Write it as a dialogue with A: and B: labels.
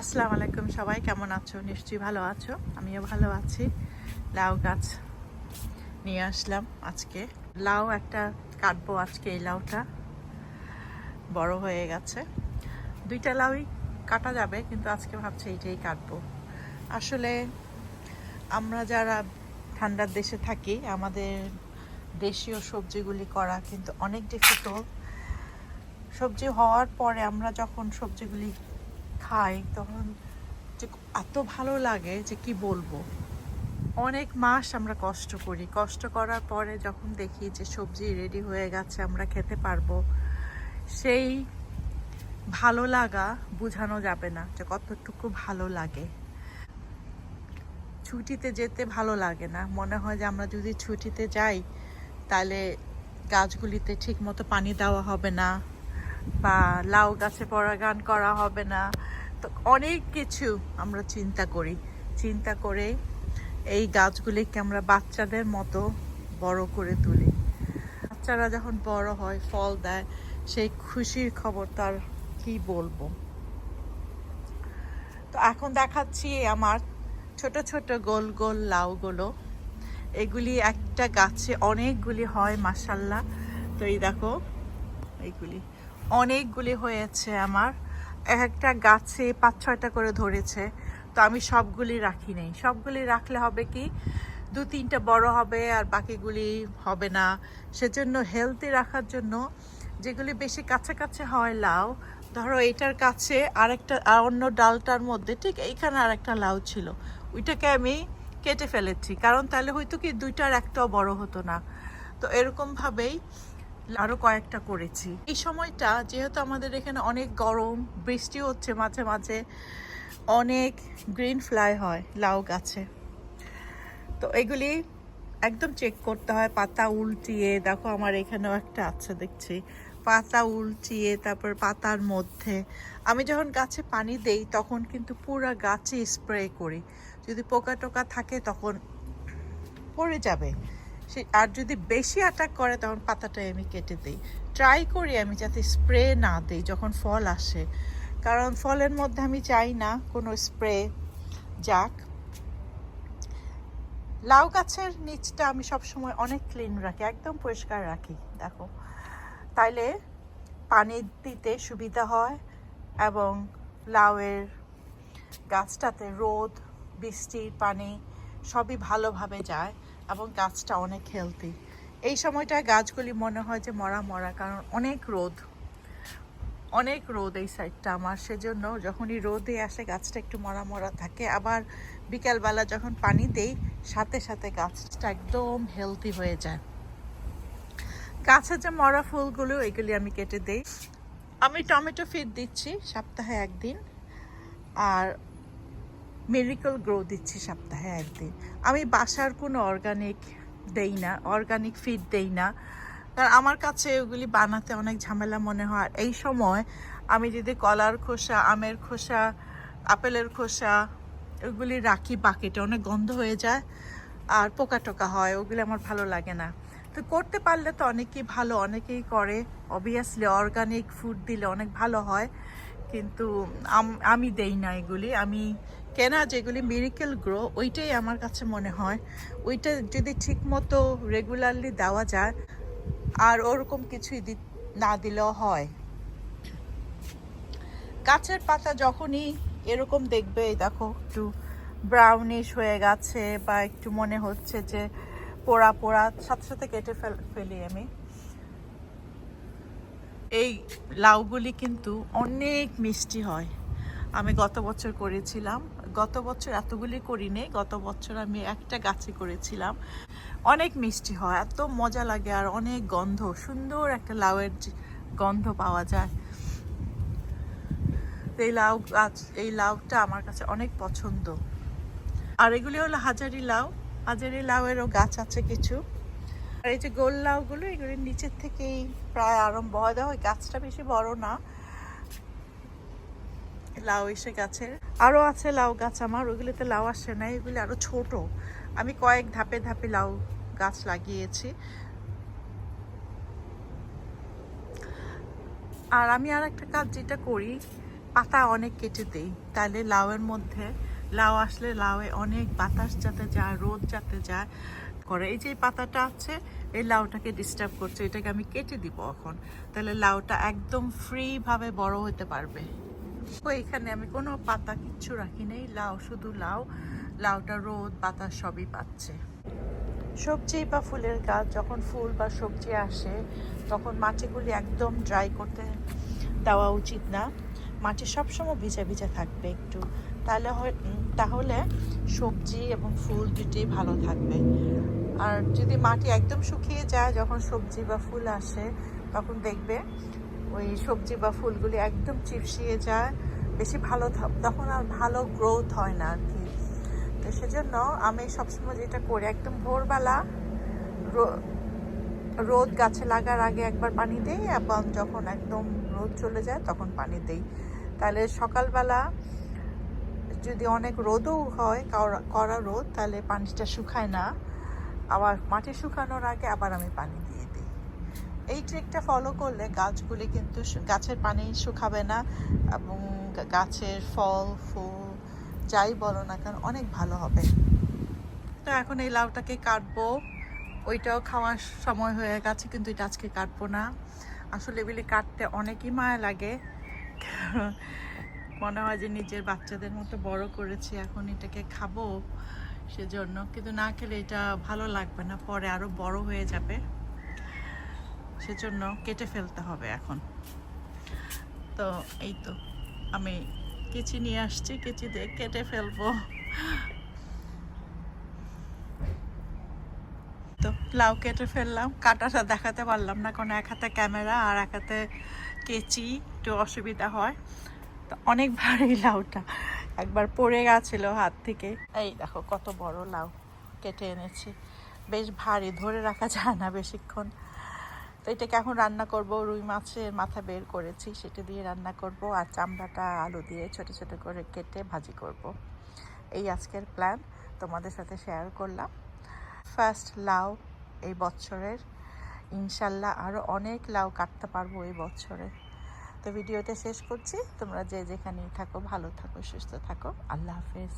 A: আসসালামু আলাইকুম সবাই, কেমন আছো? নিশ্চয়ই ভালো আছো। আমিও ভালো আছি। লাউ গাছ নিয়ে আসলাম আজকে। লাউ একটা কাটবো আজকে এই লাউটা। বড় হয়ে গেছে। দুইটা লাউই কাটা যাবে, কিন্তু আজকে ভাবছি এইটাই কাটবো। আসলে আমরা যারা ঠান্ডার দেশে থাকি, আমাদের দেশীয় সবজিগুলি করা কিন্তু অনেক ডিফিকাল্ট সবজি হওয়ার পরে আমরা যখন সবজিগুলি খাই, তখন যে এত ভালো লাগে যে কি বলব? অনেক মাস আমরা কষ্ট করি। কষ্ট করার পরে যখন দেখি যে সবজি রেডি হয়ে গেছে, আমরা খেতে পারব, সেই ভালো লাগা বোঝানো যাবে না যে কতটুকু ভালো লাগে। ছুটিতে যেতে ভালো লাগে না। মনে হয় যে আমরা যদি ছুটিতে যাই, তাহলে গাছগুলিতে ঠিক মতো পানি দেওয়া হবে না। বা লাউ গাছে পরাগান করা হবে না। তো অনেক কিছু আমরা চিন্তা করি। চিন্তা করে এই গাছগুলিকে আমরা বাচ্চাদের মতো বড় করে তুলি। বাচ্চারা যখন বড় হয়, ফল দেয়, সেই খুশির খবর তার কি বলব? তো এখন দেখাচ্ছি আমার ছোট ছোট গোল গোল লাউগুলো। এগুলি একটা গাছে অনেকগুলি হয় মাসাল্লাহ তো এই দেখো, এইগুলি। অনেকগুলি হয়েছে আমার। এক একটা গাছে পাঁচ ছয়টা করে ধরেছে। তো আমি সবগুলি রাখি নেই। সবগুলি রাখলে হবে কি, দু তিনটা বড় হবে আর বাকিগুলি হবে না। সেজন্য হেলদি রাখার জন্য যেগুলি বেশি কাছাকাছি হয় লাউ, ধরো এটার কাছে আরেকটা, আর অন্য ডালটার মধ্যে ঠিক এইখানে আরেকটা লাউ ছিল। ওইটাকে আমি কেটে ফেলেছি। কারণ তাহলে হয়তো কি দুইটার একটাও বড় হতো না। তো এরকমভাবেই আরও কয়েকটা করেছি। এই সময়টা যেহেতু আমাদের এখানে অনেক গরম বৃষ্টি হচ্ছে মাঝে মাঝে, অনেক গ্রিন ফ্লাই হয়, লাউ গাছে। তো এগুলি একদম চেক করতে হয়, পাতা উল্টিয়ে, দেখো আমার এখানেও একটা আছে, দেখছি। পাতা উল্টিয়ে, তারপর পাতার মধ্যে। আমি যখন গাছে পানি দেই, তখন কিন্তু পুরো গাছে স্প্রে করি। যদি পোকা টোকা থাকে, তখন পড়ে যাবে। সে আর যদি বেশি অ্যাটাক করে, তখন পাতাটাই আমি কেটে দিই। ট্রাই করি আমি যাতে স্প্রে না দিই যখন ফল আসে। কারণ ফলের মধ্যে আমি চাই না কোনো স্প্রে যাক। লাউ গাছের নিচটা আমি সবসময় অনেক ক্লিন রাখি, একদম পরিষ্কার রাখি, দেখো। তাইলে পানি দিতে সুবিধা হয় এবং লাউয়ের গাছটাতে রোদ, বৃষ্টির পানি সবই ভালোভাবে যায়। এবং গাছটা অনেক হেলদি এই সময়টা গাছগুলি মনে হয় যে মরা মরা, কারণ অনেক রোদ। অনেক রোদ এই সাইডটা আমার, সেজন্য যখনই রোদে আসে গাছটা একটু মরা মরা থাকে। আবার বিকালবেলা যখন পানি দেই, সাথে সাথে গাছটা একদম হেলদি হয়ে যায়। গাছের যে মরা ফুলগুলো, এগুলি আমি কেটে দিই। আমি টমেটো ফিড দিচ্ছি সপ্তাহে একদিন। আর মেরিকল গ্রো দিচ্ছি সপ্তাহে একদিন। আমি বাসার কোনো অর্গানিক দেই না অর্গানিক ফিড দেই না। কারণ আমার কাছে ওগুলি বানাতে অনেক ঝামেলা মনে হয়। এই সময় আমি যদি কলার খোসা, আমের খোসা, আপেলের খোসা ওগুলি রাখি বাকেটে অনেক গন্ধ হয়ে যায় আর পোকা টোকা হয়, ওগুলি আমার ভালো লাগে না। তো করতে পারলে তো অনেকেই ভালো, অনেকেই করে। অবভিয়াসলি অর্গানিক ফুড দিলে অনেক ভালো হয়। কিন্তু আমি দেই না এগুলি। আমি কেনা যেগুলি মিরিকেল গ্রো ওইটাই আমার কাছে মনে হয়। ওইটা যদি ঠিক মতো রেগুলারলি দেওয়া যায়, আর ওরকম কিছুই দি- না দিলেও হয়। গাছের পাতা যখনই এরকম দেখবে দেখো, একটু ব্রাউনিশ হয়ে গেছে বা একটু মনে হচ্ছে যে পোড়া পোড়া, সাথে সাথে কেটে ফেলি আমি। এই লাউগুলি কিন্তু অনেক মিষ্টি হয়। আমি গত বছর করেছিলাম। গত বছর এতগুলি করিনি, গত বছর আমি একটা গাছে করেছিলাম। অনেক মিষ্টি হয়, এত মজা লাগে আর অনেক গন্ধ, সুন্দর একটা লাউয়ের গন্ধ পাওয়া যায়। এই লাউ গাছ, এই লাউটা আমার কাছে অনেক পছন্দ। আর এগুলি হলো হাজারি লাউ। হাজারি লাউয়েরও গাছ আছে কিছু। আর এই যে গোল লাউগুলো এগুলির নিচের থেকেই প্রায় আরম্ভ হয়। দেওয়া ওই গাছটা বেশি বড় না। লাউ এসে গাছের আরও আছে লাউ গাছ আমার ওইগুলিতে লাউ আসে না, এগুলি আরও ছোট। আমি কয়েক ধাপে ধাপে লাউ গাছ লাগিয়েছি। আর আমি আর একটা কাজ যেটা করি, পাতা অনেক কেটে দিই। তাহলে লাউয়ের মধ্যে, লাউ আসলে লাউয়ে অনেক বাতাস যাতে যায়, রোদ যাতে যায়। করে। এই যে পাতাটা আছে, এই লাউটাকে ডিস্টার্ব করছে, এটাকে আমি কেটে দিব এখন। তাহলে লাউটা একদম ফ্রিভাবে বড় হতে পারবে। তো এখানে আমি কোনো পাতা কিচ্ছু রাখি নেই, লাউ শুধু লাউ। লাউটা রোদ পাতা সবই পাচ্ছে। সবজি বা ফুলের গাছ, যখন ফুল বা সবজি আসে, তখন মাটিগুলি একদম ড্রাই করতে দেওয়া উচিত না। মাটি সবসময় ভিজা ভিজা থাকবে একটু। তাহলে তাহলে সবজি এবং ফুল দুটি ভালো থাকবে। আর যদি মাটি একদম শুকিয়ে যায়, যখন সবজি বা ফুল আসে, তখন দেখবে ওই সবজি বা ফুলগুলি একদম চিপসিয়ে যায়, বেশি ভালো তখন আর ভালো গ্রোথ হয় না আর কি। তো সেজন্য আমি সবসময় যেটা করি, একদম ভোরবেলা রোদ গাছে লাগার আগে একবার পানি দেই, এবং যখন একদম রোদ চলে যায়, তখন পানি দেই। তাহলে সকালবেলা যদি অনেক রোদও হয় কড়া- রোদ, তাহলে পানিটা শুকায় না। আবার মাটি শুকানোর আগে আবার আমি পানি দিয়ে দিই। এই ট্রিকটা ফলো করলে গাছগুলি কিন্তু গাছের পানি শুকাবে না এবং গাছের ফল, ফুল, যাই বলো না কেন, অনেক ভালো হবে। তো এখন এই লাউটাকে কাটবো। ওইটাও খাওয়ার সময় হয়ে গেছে, কিন্তু এটা আজকে কাটবো না। আসলে এগুলি কাটতে অনেকই মায়া লাগে। মনে হয় যে নিজের বাচ্চাদের মতো বড় করেছি, এখন এটাকে খাব সেজন্য। কিন্তু না খেলে এটা ভালো লাগবে না, পরে আরও বড় হয়ে যাবে। সেজন্য কেটে ফেলতে হবে এখন। তো এই তো, আমি কেচি নিয়ে আসছি, কেচি দিয়ে কেটে ফেলব। তো লাউ কেটে ফেললাম, কাটাটা দেখাতে পারলাম না কারণ এক হাতে ক্যামেরা আর এক হাতে কেচি, একটু অসুবিধা হয়। তো অনেক ভারী লাউটা একবার পড়ে গেছিল হাত থেকে। এই দেখো কত বড় লাউ কেটে এনেছি। বেশ ভারী, ধরে রাখা যায় না বেশিক্ষণ। তো এটাকে এখন রান্না করব, রুই মাছের মাথা বের করেছি, সেটা দিয়ে রান্না করব আর চামড়াটা আলু দিয়ে ছোট ছোট করে কেটে ভাজি করব। এই আজকের প্ল্যান তোমাদের সাথে শেয়ার করলাম। ফার্স্ট লাউ এই বছরের। ইনশাল্লাহ আরও অনেক লাউ কাটতে পারব এই বছরে। তো ভিডিওটা শেষ করছি। তোমরা যে যেখানেই থাকো ভালো থাকো সুস্থ থাকো। আল্লাহ হাফেজ।